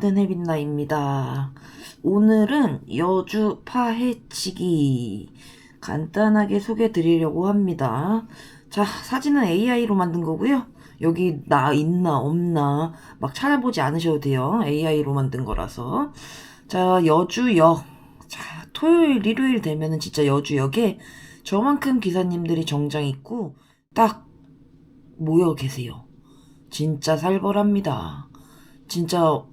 안녕하세요. 워든헤빈나입니다. 오늘은 여주 파헤치기 간단하게 소개해 드리려고 합니다. 자, 사진은 AI로 만든 거고요. 여기 나 있나 없나 막 찾아보지 않으셔도 돼요. AI로 만든 거라서. 자, 여주역. 자, 토요일, 일요일 되면은 진짜 여주역에 저만큼 기사님들이 정장 입고 딱 모여 계세요. 진짜 살벌합니다. 진짜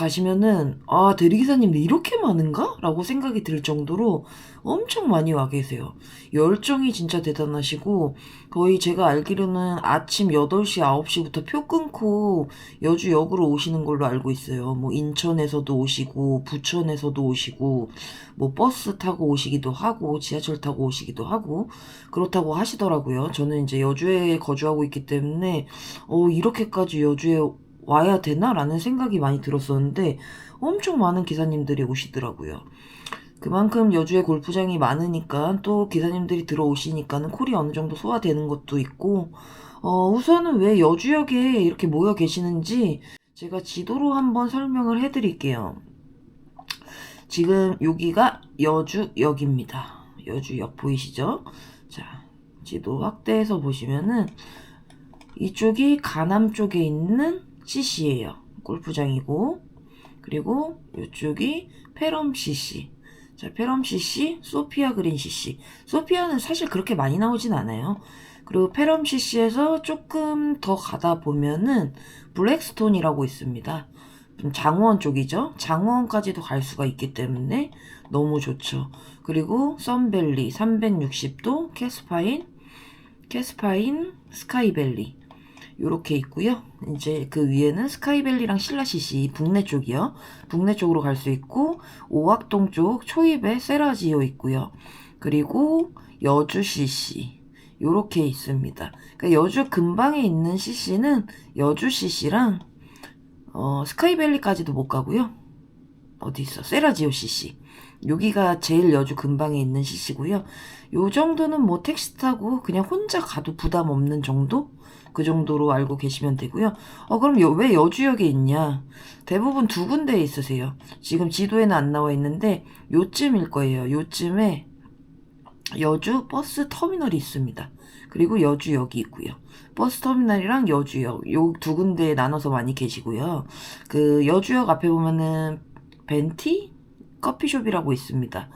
가시면은 아 대리기사님들 이렇게 많은가? 라고 생각이 들 정도로 엄청 많이 와 계세요. 열정이 진짜 대단하시고 거의 제가 알기로는 아침 8시, 9시부터 표 끊고 여주역으로 오시는 걸로 알고 있어요. 뭐 인천에서도 오시고 부천에서도 오시고 뭐 버스 타고 오시기도 하고 지하철 타고 오시기도 하고 그렇다고 하시더라고요. 저는 이제 여주에 거주하고 있기 때문에 어 이렇게까지 여주에 와야 되나라는 생각이 많이 들었었는데 엄청 많은 기사님들이 오시더라고요. 그만큼 여주에 골프장이 많으니까 또 기사님들이 들어오시니까는 콜이 어느 정도 소화되는 것도 있고 어, 우선은 왜 여주역에 이렇게 모여 계시는지 제가 지도로 한번 설명을 해드릴게요. 지금 여기가 여주역입니다. 여주역 보이시죠? 자, 지도 확대해서 보시면은 이쪽이 가남 쪽에 있는 CC예요. 골프장이고 그리고 이쪽이 페럼 CC. 자, 페럼 CC, 소피아 그린 CC. 소피아는 사실 그렇게 많이 나오진 않아요. 그리고 페럼 CC에서 조금 더 가다 보면은 블랙스톤이라고 있습니다. 좀 장원 쪽이죠. 장원까지도 갈 수가 있기 때문에 너무 좋죠. 그리고 썬밸리 360도 캐스파인 캐스파인 스카이밸리 요렇게 있고요. 이제 그 위에는 스카이밸리랑 신라시시 북내 쪽이요. 북내 쪽으로 갈 수 있고 오악동 쪽 초입에 세라지오 있고요. 그리고 여주 CC 요렇게 있습니다. 그러니까 여주 근방에 있는 CC는 여주 CC랑 어, 스카이밸리까지도 못 가고요. 어디 있어? 세라지오 CC. 여기가 제일 여주 근방에 있는 CC고요. 요 정도는 뭐 택시 타고 그냥 혼자 가도 부담 없는 정도? 그 정도로 알고 계시면 되고요. 어, 그럼 여, 왜 여주역에 있냐? 대부분 두 군데에 있으세요. 지금 지도에는 안 나와 있는데 요쯤일 거예요. 요쯤에 여주 버스 터미널이 있습니다. 그리고 여주역이 있고요. 버스 터미널이랑 여주역 요 두 군데에 나눠서 많이 계시고요. 그 여주역 앞에 보면은 벤티 커피숍이라고 있습니다.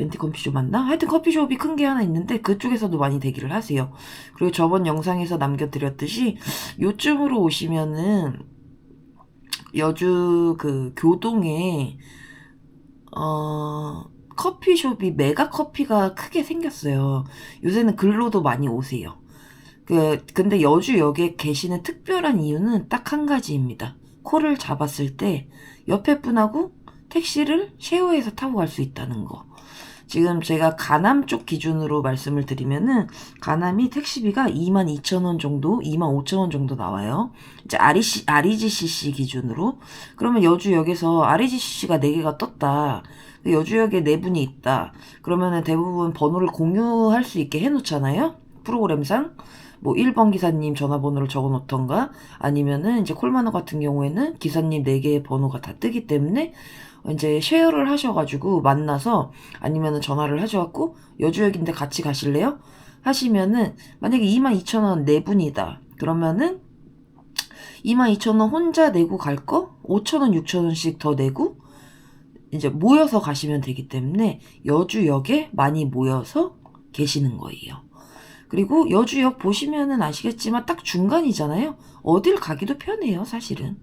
벤티 커피숍 맞나? 하여튼 커피숍이 큰 게 하나 있는데 그쪽에서도 많이 대기를 하세요. 그리고 저번 영상에서 남겨드렸듯이 요쯤으로 오시면은 여주 그 교동에 어 커피숍이 메가 커피가 크게 생겼어요. 요새는 글로도 많이 오세요. 그 근데 여주역에 계시는 특별한 이유는 딱 한 가지입니다. 코를 잡았을 때 옆에 분하고 택시를 쉐어해서 타고 갈 수 있다는 거. 지금 제가 가남 쪽 기준으로 말씀을 드리면은 가남이 택시비가 22,000원 정도, 25,000원 정도 나와요. 이제 REC, REGCC 기준으로. 그러면 여주역에서 REGCC가 4개가 떴다. 여주역에 4분이 있다. 그러면은 대부분 번호를 공유할 수 있게 해놓잖아요. 프로그램상. 뭐 1번 기사님 전화번호를 적어 놓던가 아니면은 이제 콜마너 같은 경우에는 기사님 4개의 번호가 다 뜨기 때문에 이제 쉐어를 하셔가지고 만나서 아니면은 전화를 하셔갖고 여주역인데 같이 가실래요? 하시면은 만약에 22,000원 네 분이다. 그러면은 22,000원 혼자 내고 갈 거? 5,000원, 6,000원씩 더 내고 이제 모여서 가시면 되기 때문에 여주역에 많이 모여서 계시는 거예요. 그리고 여주역 보시면은 아시겠지만 딱 중간이잖아요. 어딜 가기도 편해요, 사실은.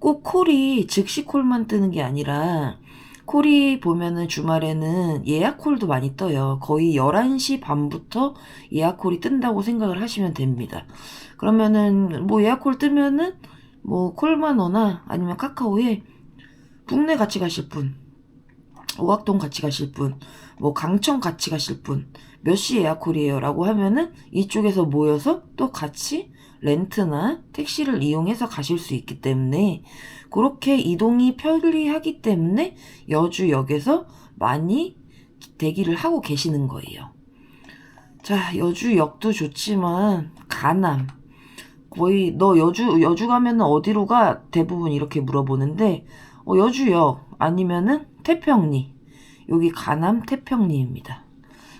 꼭 콜이 즉시 콜만 뜨는 게 아니라 콜이 보면은 주말에는 예약 콜도 많이 떠요. 거의 11시 반부터 예약 콜이 뜬다고 생각을 하시면 됩니다. 그러면은 뭐 예약 콜 뜨면은 뭐 콜만어나 아니면 카카오에 북내 같이 가실 분, 오악동 같이 가실 분, 뭐 강청 같이 가실 분, 몇 시 예약 콜이에요 라고 하면은 이쪽에서 모여서 또 같이 렌트나 택시를 이용해서 가실 수 있기 때문에 그렇게 이동이 편리하기 때문에 여주역에서 많이 대기를 하고 계시는 거예요. 자, 여주역도 좋지만 가남 거의 너 여주 여주 가면은 어디로 가 대부분 이렇게 물어보는데 어, 여주역 아니면은 태평리 여기 가남 태평리입니다.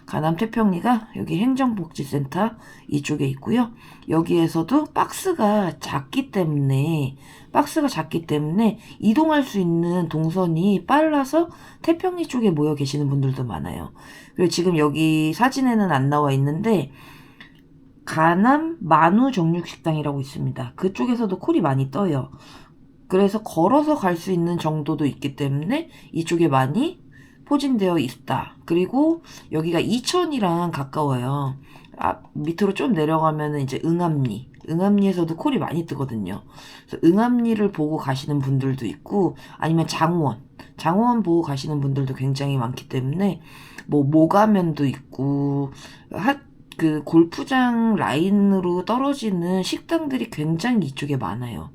가남 태평리가 여기 행정복지센터 이쪽에 있고요. 여기에서도 박스가 작기 때문에 박스가 작기 때문에 이동할 수 있는 동선이 빨라서 태평리 쪽에 모여 계시는 분들도 많아요. 그리고 지금 여기 사진에는 안 나와 있는데 가남 만우 정육식당이라고 있습니다. 그쪽에서도 콜이 많이 떠요. 그래서 걸어서 갈 수 있는 정도도 있기 때문에 이쪽에 많이 포진되어 있다. 그리고 여기가 이천이랑 가까워요. 아, 밑으로 좀 내려가면은 이제 응암리. 응암리에서도 콜이 많이 뜨거든요. 그래서 응암리를 보고 가시는 분들도 있고 아니면 장원. 장원 보고 가시는 분들도 굉장히 많기 때문에 뭐 모가면도 있고 하, 그 골프장 라인으로 떨어지는 식당들이 굉장히 이쪽에 많아요.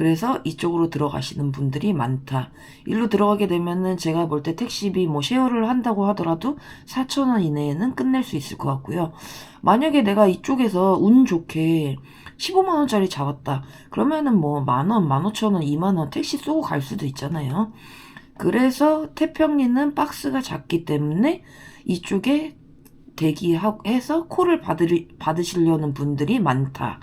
그래서 이쪽으로 들어가시는 분들이 많다. 일로 들어가게 되면은 제가 볼 때 택시비 뭐 쉐어를 한다고 하더라도 4,000원 이내에는 끝낼 수 있을 것 같고요. 만약에 내가 이쪽에서 운 좋게 15만원짜리 잡았다. 그러면은 뭐 만원, 만오천원, 이만원 택시 쏘고 갈 수도 있잖아요. 그래서 태평리는 박스가 작기 때문에 이쪽에 대기해서 콜을 받으, 받으시려는 분들이 많다.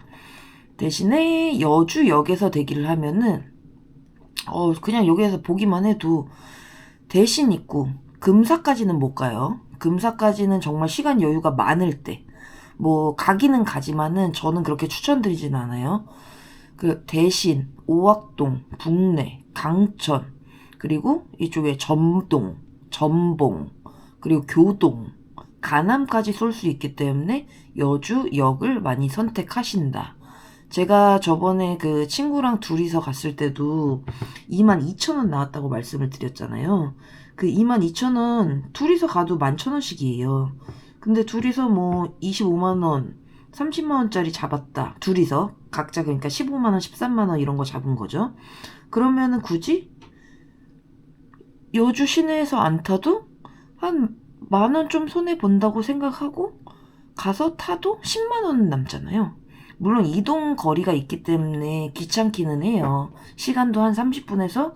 대신에 여주역에서 대기를 하면은 어 그냥 여기에서 보기만 해도 대신 있고 금사까지는 못 가요. 금사까지는 정말 시간 여유가 많을 때. 뭐 가기는 가지만은 저는 그렇게 추천드리진 않아요. 그 대신 오악동, 북내, 강천 그리고 이쪽에 점동, 전봉 그리고 교동, 가남까지 쏠 수 있기 때문에 여주역을 많이 선택하신다. 제가 저번에 그 친구랑 둘이서 갔을 때도 22,000원 나왔다고 말씀을 드렸잖아요. 그 22,000원 둘이서 가도 11,000원씩이에요. 근데 둘이서 뭐 25만원, 30만원짜리 잡았다. 둘이서. 각자 그러니까 15만원, 13만원 이런 거 잡은 거죠. 그러면은 굳이 여주 시내에서 안 타도 한 만 원 좀 손해 본다고 생각하고 가서 타도 10만원 남잖아요. 물론 이동 거리가 있기 때문에 귀찮기는 해요. 시간도 한 30분에서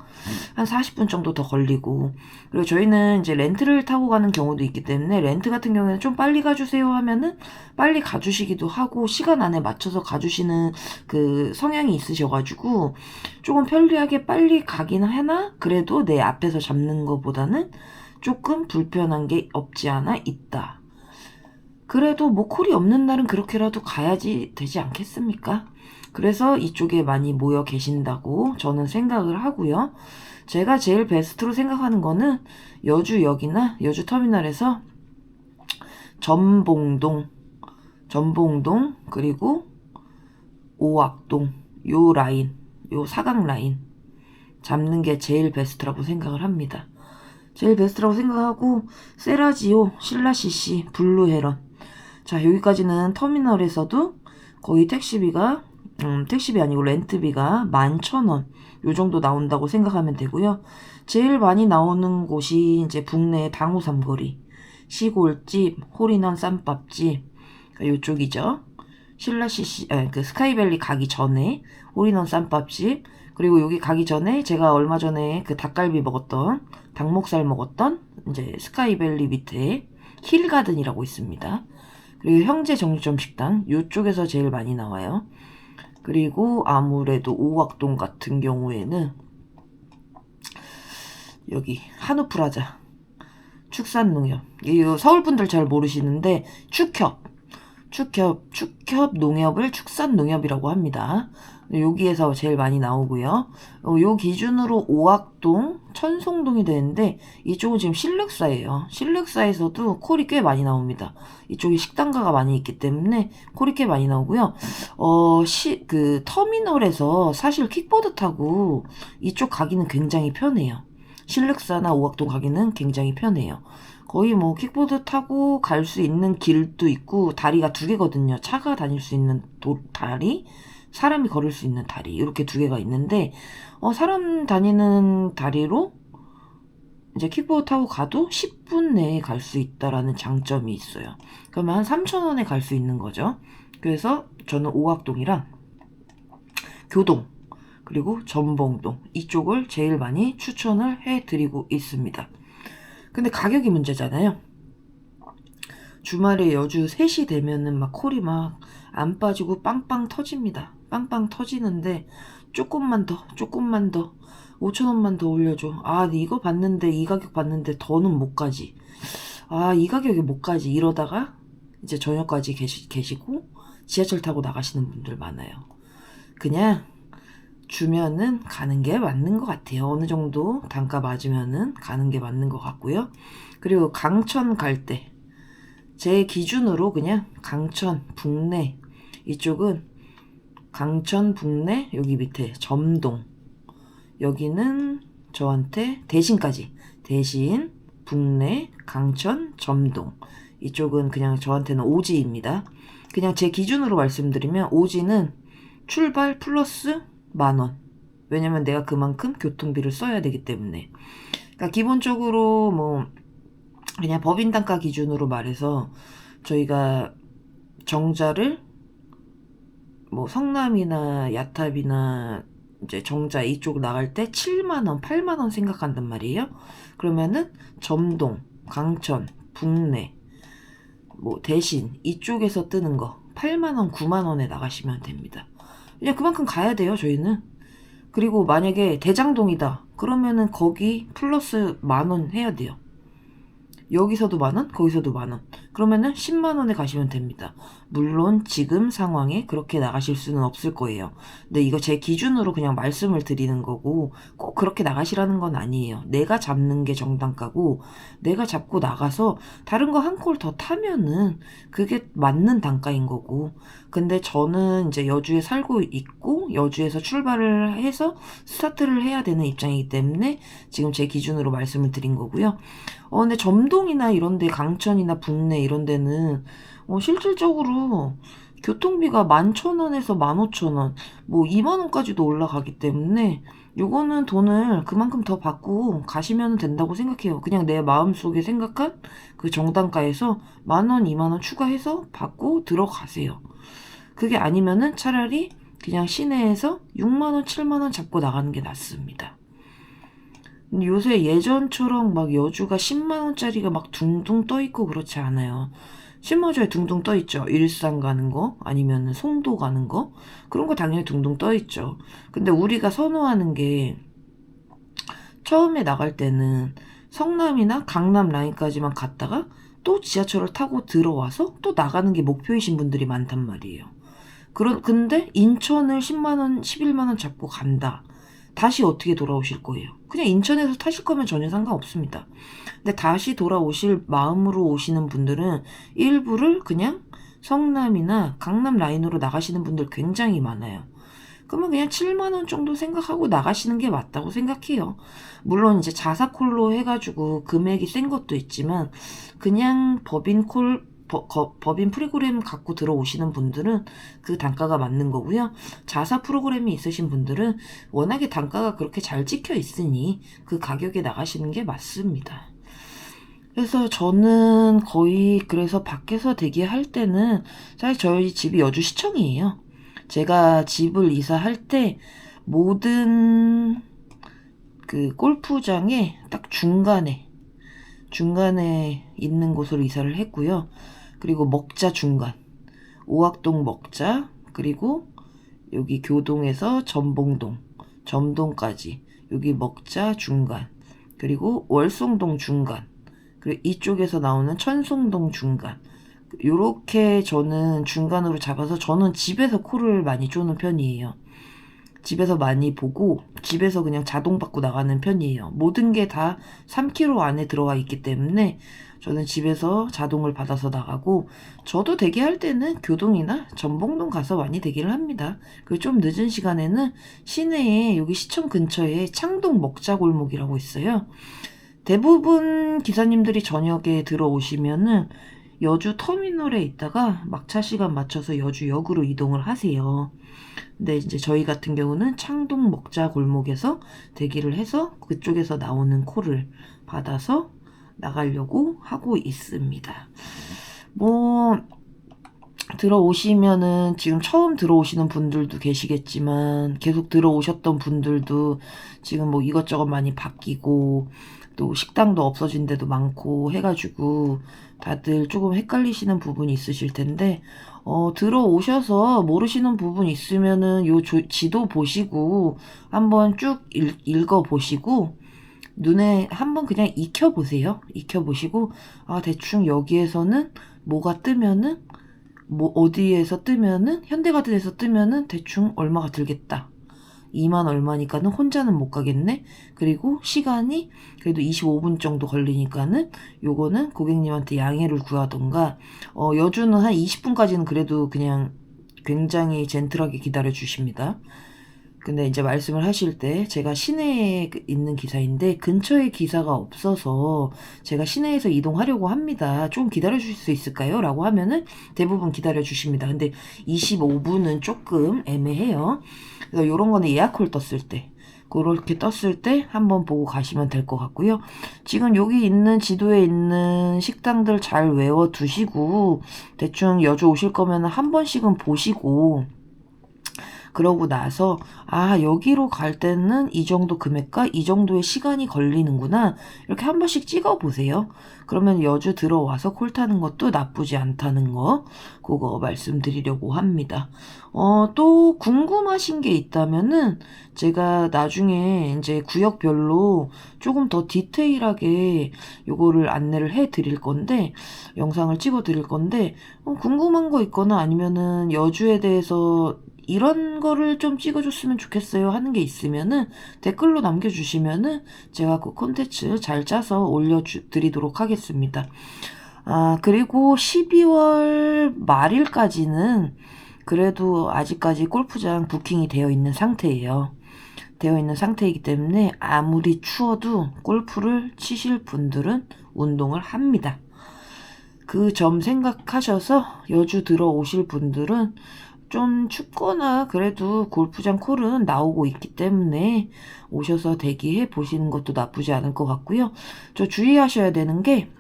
한 40분 정도 더 걸리고. 그리고 저희는 이제 렌트를 타고 가는 경우도 있기 때문에 렌트 같은 경우에는 좀 빨리 가주세요 하면은 빨리 가주시기도 하고 시간 안에 맞춰서 가주시는 그 성향이 있으셔가지고 조금 편리하게 빨리 가긴 하나 그래도 내 앞에서 잡는 것보다는 조금 불편한 게 없지 않아 있다. 그래도 뭐 콜이 없는 날은 그렇게라도 가야지 되지 않겠습니까? 그래서 이쪽에 많이 모여 계신다고 저는 생각을 하고요. 제가 제일 베스트로 생각하는 거는 여주역이나 여주터미널에서 전봉동, 전봉동, 그리고 오악동, 요 라인, 요 사각 라인 잡는 게 제일 베스트라고 생각을 합니다. 제일 베스트라고 생각하고 세라지오, 신라시시, 블루헤런 자, 여기까지는 터미널에서도 거의 택시비가, 음, 택시비 아니고 렌트비가 11,000원. 요 정도 나온다고 생각하면 되고요. 제일 많이 나오는 곳이 이제 북내 당호 삼거리, 시골집, 홀인원 쌈밥집, 그러니까 요쪽이죠. 신라시시, 아, 그 스카이밸리 가기 전에 홀인원 쌈밥집, 그리고 여기 가기 전에 제가 얼마 전에 그 닭갈비 먹었던, 닭목살 먹었던 이제 스카이밸리 밑에 힐가든이라고 있습니다. 그리고 형제 정육점 식당 이쪽에서 제일 많이 나와요. 그리고 아무래도 오각동 같은 경우에는 여기 한우프라자 축산농협 이 서울 분들 잘 모르시는데 축협 축협 축협 농협을 축산농협이라고 합니다. 여기에서 제일 많이 나오고요. 어, 요 기준으로 오악동, 천송동이 되는데 이쪽은 지금 실륵사예요. 실륵사에서도 콜이 꽤 많이 나옵니다. 이쪽에 식당가가 많이 있기 때문에 콜이 꽤 많이 나오고요. 어, 시, 그 터미널에서 사실 킥보드 타고 이쪽 가기는 굉장히 편해요. 실륵사나 오악동 가기는 굉장히 편해요. 거의 뭐 킥보드 타고 갈 수 있는 길도 있고 다리가 두 개거든요. 차가 다닐 수 있는 도, 다리 사람이 걸을 수 있는 다리 이렇게 두 개가 있는데 어, 사람 다니는 다리로 이제 킥보드 타고 가도 10분 내에 갈 수 있다라는 장점이 있어요. 그러면 한 3,000원에 갈 수 있는 거죠. 그래서 저는 오악동이랑 교동 그리고 전봉동 이쪽을 제일 많이 추천을 해드리고 있습니다. 근데 가격이 문제잖아요. 주말에 여주 3시 되면은 막 콜이 막 안 빠지고 빵빵 터집니다. 빵빵 터지는데 조금만 더, 조금만 더, 5천원만 더 올려줘. 아, 이거 봤는데, 이 가격 봤는데 더는 못 가지. 아, 이 가격에 못 가지. 이러다가 이제 저녁까지 계시, 계시고 지하철 타고 나가시는 분들 많아요. 그냥 주면은 가는 게 맞는 것 같아요. 어느 정도 단가 맞으면은 가는 게 맞는 것 같고요. 그리고 강천 갈 때, 제 기준으로 그냥 강천, 북내, 이쪽은 강천, 북내, 여기 밑에 점동, 여기는 저한테 대신까지, 대신, 북내, 강천, 점동, 이쪽은 그냥 저한테는 오지입니다. 그냥 제 기준으로 말씀드리면 오지는 출발 플러스 만원. 왜냐면 내가 그만큼 교통비를 써야 되기 때문에. 그러니까 기본적으로 뭐 그냥 법인 단가 기준으로 말해서 저희가 정자를 뭐 성남이나 야탑이나 이제 정자 이쪽 나갈 때 7만 원, 8만 원 생각한단 말이에요. 그러면은 점동, 강천, 북내 뭐 대신 이쪽에서 뜨는 거 8만 원, 9만 원에 나가시면 됩니다. 그냥 그만큼 가야 돼요, 저희는. 그리고 만약에 대장동이다. 그러면은 거기 플러스 만원 해야 돼요. 여기서도 만 원, 거기서도 만 원. 그러면은 10만 원에 가시면 됩니다. 물론 지금 상황에 그렇게 나가실 수는 없을 거예요. 근데 이거 제 기준으로 그냥 말씀을 드리는 거고 꼭 그렇게 나가시라는 건 아니에요. 내가 잡는 게 정단가고 내가 잡고 나가서 다른 거 한 콜 더 타면은 그게 맞는 단가인 거고. 근데 저는 이제 여주에 살고 있고 여주에서 출발을 해서 스타트를 해야 되는 입장이기 때문에 지금 제 기준으로 말씀을 드린 거고요. 어, 근데 점동이나 이런 데 강천이나 북내 이런 데는 어, 실질적으로 교통비가 11,000원에서 15,000원, 뭐 2만원까지도 올라가기 때문에 요거는 돈을 그만큼 더 받고 가시면 된다고 생각해요. 그냥 내 마음속에 생각한 그 정단가에서 만원, 2만원 추가해서 받고 들어가세요. 그게 아니면은 차라리 그냥 시내에서 6만원, 7만원 잡고 나가는 게 낫습니다. 요새 예전처럼 막 여주가 10만원짜리가 막 둥둥 떠있고 그렇지 않아요. 신마저에 둥둥 떠있죠. 일산 가는 거, 아니면 송도 가는 거. 그런 거 당연히 둥둥 떠있죠. 근데 우리가 선호하는 게, 처음에 나갈 때는 성남이나 강남 라인까지만 갔다가 또 지하철을 타고 들어와서 또 나가는 게 목표이신 분들이 많단 말이에요. 그런, 근데 인천을 10만 원, 11만 원 잡고 간다. 다시 어떻게 돌아오실 거예요? 그냥 인천에서 타실 거면 전혀 상관없습니다. 근데 다시 돌아오실 마음으로 오시는 분들은 일부를 그냥 성남이나 강남 라인으로 나가시는 분들 굉장히 많아요. 그러면 그냥 7만원 정도 생각하고 나가시는 게 맞다고 생각해요. 물론 이제 자사콜로 해가지고 금액이 센 것도 있지만, 그냥 법인콜, 버, 거, 법인 프로그램 갖고 들어오시는 분들은 그 단가가 맞는 거고요. 자사 프로그램이 있으신 분들은 워낙에 단가가 그렇게 잘 찍혀 있으니 그 가격에 나가시는 게 맞습니다. 그래서 저는 거의 그래서 밖에서 대기할 때는 사실 저희 집이 여주 시청이에요. 제가 집을 이사할 때 모든 그 골프장에 딱 중간에 중간에 있는 곳으로 이사를 했고요. 그리고 먹자 중간. 오악동 먹자. 그리고 여기 교동에서 전봉동 점동까지. 여기 먹자 중간. 그리고 월송동 중간. 그리고 이쪽에서 나오는 천송동 중간. 요렇게 저는 중간으로 잡아서 저는 집에서 코를 많이 쪼는 편이에요. 집에서 많이 보고 집에서 그냥 자동 받고 나가는 편이에요. 모든 게 다 3km 안에 들어가 있기 때문에 저는 집에서 자동을 받아서 나가고 저도 대기할 때는 교동이나 전봉동 가서 많이 대기를 합니다. 그리고 좀 늦은 시간에는 시내에 여기 시청 근처에 창동 먹자골목이라고 있어요. 대부분 기사님들이 저녁에 들어오시면은 여주 터미널에 있다가 막차 시간 맞춰서 여주역으로 이동을 하세요. 근데 이제 저희 같은 경우는 창동 먹자 골목에서 대기를 해서 그쪽에서 나오는 콜을 받아서 나가려고 하고 있습니다. 뭐 들어오시면은 지금 처음 들어오시는 분들도 계시겠지만 계속 들어오셨던 분들도 지금 뭐 이것저것 많이 바뀌고 또 식당도 없어진 데도 많고 해가지고 다들 조금 헷갈리시는 부분이 있으실 텐데 어, 들어오셔서 모르시는 부분 있으면은 요 조- 지도 보시고 한번 쭉 읽, 읽어보시고 눈에 한번 그냥 익혀보세요. 익혀보시고 아 대충 여기에서는 뭐가 뜨면은 뭐 어디에서 뜨면은 현대가든에서 뜨면은 대충 얼마가 들겠다. 2만 얼마니까는 혼자는 못 가겠네. 그리고 시간이 그래도 25분 정도 걸리니까는 요거는 고객님한테 양해를 구하던가 어, 여주는 한 20분까지는 그래도 그냥 굉장히 젠틀하게 기다려 주십니다. 근데 이제 말씀을 하실 때 제가 시내에 있는 기사인데 근처에 기사가 없어서 제가 시내에서 이동하려고 합니다. 좀 기다려 주실 수 있을까요? 라고 하면은 대부분 기다려 주십니다. 근데 25분은 조금 애매해요. 그래서 요런 거는 예약홀 떴을 때 그렇게 떴을 때 한번 보고 가시면 될 것 같고요. 지금 여기 있는 지도에 있는 식당들 잘 외워 두시고 대충 여주 오실 거면 한 번씩은 보시고 그러고 나서 아 여기로 갈 때는 이 정도 금액과 이 정도의 시간이 걸리는구나 이렇게 한 번씩 찍어 보세요. 그러면 여주 들어와서 콜 타는 것도 나쁘지 않다는 거 그거 말씀드리려고 합니다. 어 또 궁금하신 게 있다면은 제가 나중에 이제 구역별로 조금 더 디테일하게 요거를 안내를 해 드릴 건데 영상을 찍어 드릴 건데 어, 궁금한 거 있거나 아니면은 여주에 대해서 이런 거를 좀 찍어줬으면 좋겠어요 하는 게 있으면은 댓글로 남겨주시면은 제가 그 콘텐츠 잘 짜서 올려드리도록 하겠습니다. 아, 그리고 12월 말일까지는 그래도 아직까지 골프장 부킹이 되어 있는 상태예요. 되어 있는 상태이기 때문에 아무리 추워도 골프를 치실 분들은 운동을 합니다. 그 점 생각하셔서 여주 들어오실 분들은 좀 춥거나 그래도 골프장 콜은 나오고 있기 때문에 오셔서 대기해 보시는 것도 나쁘지 않을 것 같고요. 저 주의하셔야 되는 게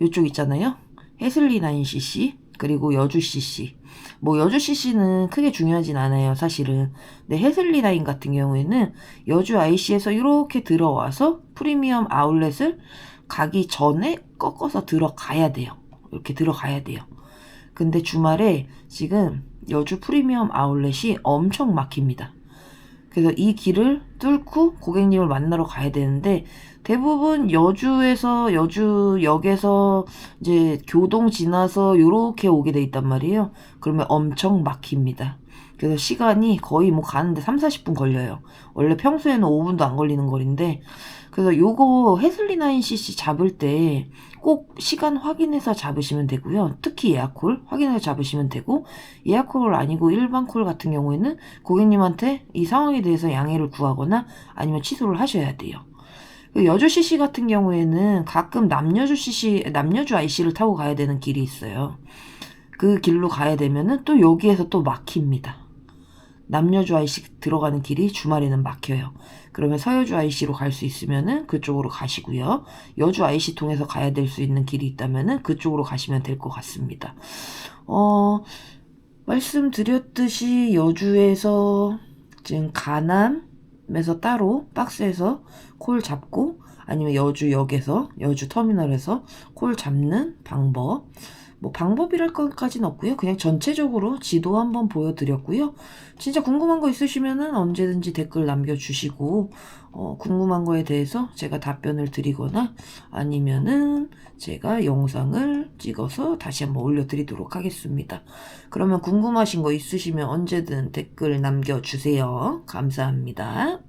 이쪽 있잖아요. 해슬리 9cc 그리고 여주 cc. 뭐 여주 cc는 크게 중요하진 않아요, 사실은. 근데 해슬리 라인 같은 경우에는 여주 IC에서 이렇게 들어와서 프리미엄 아울렛을 가기 전에 꺾어서 들어가야 돼요. 이렇게 들어가야 돼요. 근데 주말에 지금 여주 프리미엄 아울렛이 엄청 막힙니다. 그래서 이 길을 뚫고 고객님을 만나러 가야 되는데 대부분 여주에서 여주역에서 이제 교동 지나서 요렇게 오게 돼 있단 말이에요. 그러면 엄청 막힙니다. 그래서 시간이 거의 뭐 가는데 3, 40분 걸려요. 원래 평소에는 5분도 안 걸리는 거리인데 그래서 요거 해슬리 9cc 잡을 때 꼭 시간 확인해서 잡으시면 되고요. 특히 예약콜 확인해서 잡으시면 되고 예약콜 아니고 일반 콜 같은 경우에는 고객님한테 이 상황에 대해서 양해를 구하거나 아니면 취소를 하셔야 돼요. 그 여주 CC 같은 경우에는 가끔 남여주 CC, 남여주 IC를 타고 가야 되는 길이 있어요. 그 길로 가야 되면은 또 여기에서 또 막힙니다. 남여주 IC 들어가는 길이 주말에는 막혀요. 그러면 서여주 IC로 갈 수 있으면은 그쪽으로 가시고요. 여주 IC 통해서 가야 될 수 있는 길이 있다면은 그쪽으로 가시면 될 것 같습니다. 어, 말씀드렸듯이 여주에서 지금 가남에서 따로 박스에서 콜 잡고 아니면 여주역에서 여주 터미널에서 콜 잡는 방법 뭐 방법이랄 것까지는 없고요. 그냥 전체적으로 지도 한번 보여드렸고요. 진짜 궁금한 거 있으시면은 언제든지 댓글 남겨주시고 어, 궁금한 거에 대해서 제가 답변을 드리거나 아니면은 제가 영상을 찍어서 다시 한번 올려드리도록 하겠습니다. 그러면 궁금하신 거 있으시면 언제든 댓글 남겨주세요. 감사합니다.